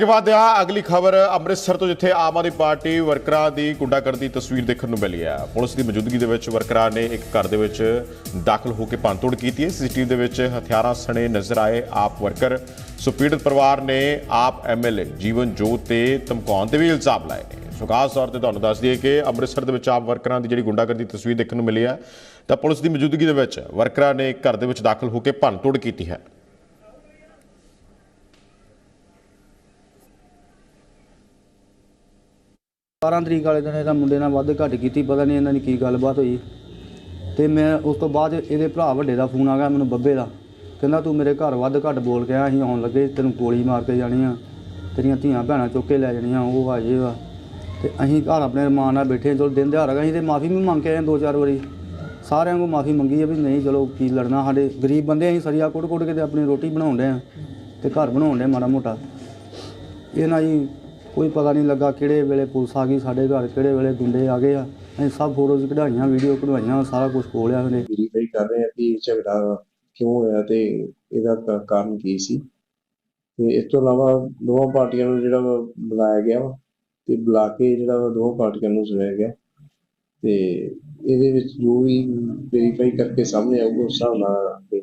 ਕੇ ਬਾਅਦ ਆ ਅਗਲੀ ਖਬਰ ਅੰਮ੍ਰਿਤਸਰ ਤੋਂ ਜਿੱਥੇ ਆਮ ਆਦਮੀ ਪਾਰਟੀ ਵਰਕਰਾਂ ਦੀ ਗੁੰਡਾਗਰਦੀ ਤਸਵੀਰ ਦੇਖਣ ਨੂੰ ਮਿਲੀ ਹੈ। ਪੁਲਿਸ ਦੀ ਮੌਜੂਦਗੀ ਦੇ ਵਿੱਚ ਵਰਕਰਾਂ ਨੇ ਇੱਕ ਘਰ ਦੇ ਵਿੱਚ ਦਾਖਲ ਹੋ ਕੇ ਭੰਨਤੋੜ ਕੀਤੀ ਹੈ। ਸੀਸੀਟੀਵੀ ਦੇ ਵਿੱਚ ਹਥਿਆਰਾਂ ਸਣੇ ਨਜ਼ਰ ਆਏ ਆਪ ਵਰਕਰ। ਸੋ ਪੀੜਤ ਪਰਿਵਾਰ ਨੇ ਆਪ ਐਮਐਲਏ ਜੀਵਨ ਜੋਤ ਤੇ ਧਮਕਾਉਣ ਦੇ ਵੀ ਇਲਜ਼ਾਮ ਲਾਏ ਨੇ। ਸੋ ਖਾਸ ਤੌਰ ਤੇ ਤੁਹਾਨੂੰ ਦੱਸ ਦਈਏ ਕਿ ਅੰਮ੍ਰਿਤਸਰ ਦੇ ਵਿੱਚ ਆਪ ਵਰਕਰਾਂ ਦੀ ਜਿਹੜੀ ਗੁੰਡਾਗਰਦੀ ਤਸਵੀਰ ਦੇਖਣ ਨੂੰ ਮਿਲੀ ਹੈ, ਤਾਂ ਪੁਲਿਸ ਦੀ ਮੌਜੂਦਗੀ ਦੇ ਵਿੱਚ ਵਰਕਰਾਂ ਨੇ ਘਰ ਦੇ ਵਿੱਚ ਦਾਖਲ ਹੋ ਕੇ ਭੰਨਤੋੜ ਕੀਤੀ ਹੈ। 12 ਤਰੀਕ ਵਾਲੇ ਦਿਨ ਇਹਦਾ ਮੁੰਡੇ ਨਾਲ ਵੱਧ ਘੱਟ ਕੀਤੀ, ਪਤਾ ਨਹੀਂ ਇਹਨਾਂ ਦੀ ਕੀ ਗੱਲਬਾਤ ਹੋਈ। ਤੇ ਮੈਂ ਉਸ ਤੋਂ ਬਾਅਦ ਇਹਦੇ ਭਰਾ ਵੱਡੇ ਦਾ ਫੋਨ ਆ ਗਿਆ ਮੈਨੂੰ ਬੱਬੇ ਦਾ। ਕਹਿੰਦਾ ਤੂੰ ਮੇਰੇ ਘਰ ਵੱਧ ਘੱਟ ਬੋਲ ਕੇ ਆ ਅਸੀਂ ਆਉਣ ਲੱਗੇ, ਤੈਨੂੰ ਗੋਲੀ ਮਾਰ ਕੇ ਜਾਣੀ ਆ। ਤੇਰੀਆਂ ਧੀਆਂ ਭੈਣਾਂ ਚੁੱਕ ਕੇ ਲੈ ਜਾਣੀਆਂ, ਉਹ ਆ ਜੇ ਵਾ ਤੇ ਅਸੀਂ ਘਰ ਆਪਣੇ ਰਮਾਨ ਨਾਲ ਬੈਠੇ, ਚਲੋ ਦਿਨ ਦਿਹਾੜਾ ਅਸੀਂ ਤੇ ਮਾਫੀ ਵੀ ਮੰਗ ਕੇ ਆਏ ਦੋ ਚਾਰ ਵਾਰੀ। ਸਾਰਿਆਂ ਕੋਲ ਮਾਫੀ ਮੰਗੀ ਆ ਵੀ ਨਹੀਂ, ਚਲੋ ਕੀ ਲੜਨਾ, ਸਾਡੇ ਗਰੀਬ ਬੰਦੇ ਅਸੀਂ ਸਰੀਆ ਕੁੱਟ ਕੁੱਟ ਕੇ ਤੇ ਆਪਣੀ ਰੋਟੀ ਬਣਾਉਣ ਡਏ ਆ। ਤੇ ਘਰ ਬਣਾਉਣ ਡਏ ਮਾੜਾ ਮੋਟਾ। ਇਹ ਨਾ ਜੀ ਕੋਈ ਪਤਾ ਨਹੀਂ ਲੱਗਾ ਕਿਹੜੇ ਵੇਲੇ ਪੁਲਿਸ ਆ ਗਈ, ਸਾਡੇ ਘਰ ਕਿਹੜੇ ਵੇਲੇ ਗੁੰਡੇ ਆ ਗਏ ਆ। ਅਸੀਂ ਸਭ ਫੋਟੋਜ਼ ਕਢਾਈਆਂ, ਵੀਡੀਓ ਕਢਵਾਈਆਂ, ਸਾਰਾ ਕੁਝ ਖੋਲਿਆ ਉਹਨੇ। ਵੈਰੀਫਾਈ ਕਰ ਰਹੇ ਆ ਕਿ ਇਹ ਝਗੜਾ ਕਿਉਂ ਹੋਇਆ ਤੇ ਇਹਦਾ ਕ- ਕਾਰਨ ਕੀ ਸੀ? ਤੇ ਇਸ ਤੋਂ ਇਲਾਵਾ ਦੋਵਾਂ ਪਾਰਟੀਆਂ ਨੂੰ ਜਿਹੜਾ ਵਾ ਬੁਲਾਇਆ ਗਿਆ ਵਾ, ਤੇ ਬੁਲਾ ਕੇ ਜਿਹੜਾ ਵਾ ਦੋਵਾਂ ਪਾਰਟੀਆਂ ਨੂੰ ਸੁਣਾਇਆ ਗਿਆ। ਤੇ ਇਹਦੇ ਵਿੱਚ ਜੋ ਵੀ ਵੈਰੀਫਾਈ ਕਰਕੇ ਸਾਹਮਣੇ ਆਊਗਾ, ਉਸ ਹਿਸਾਬ ਨਾਲ ਅਗਲੀ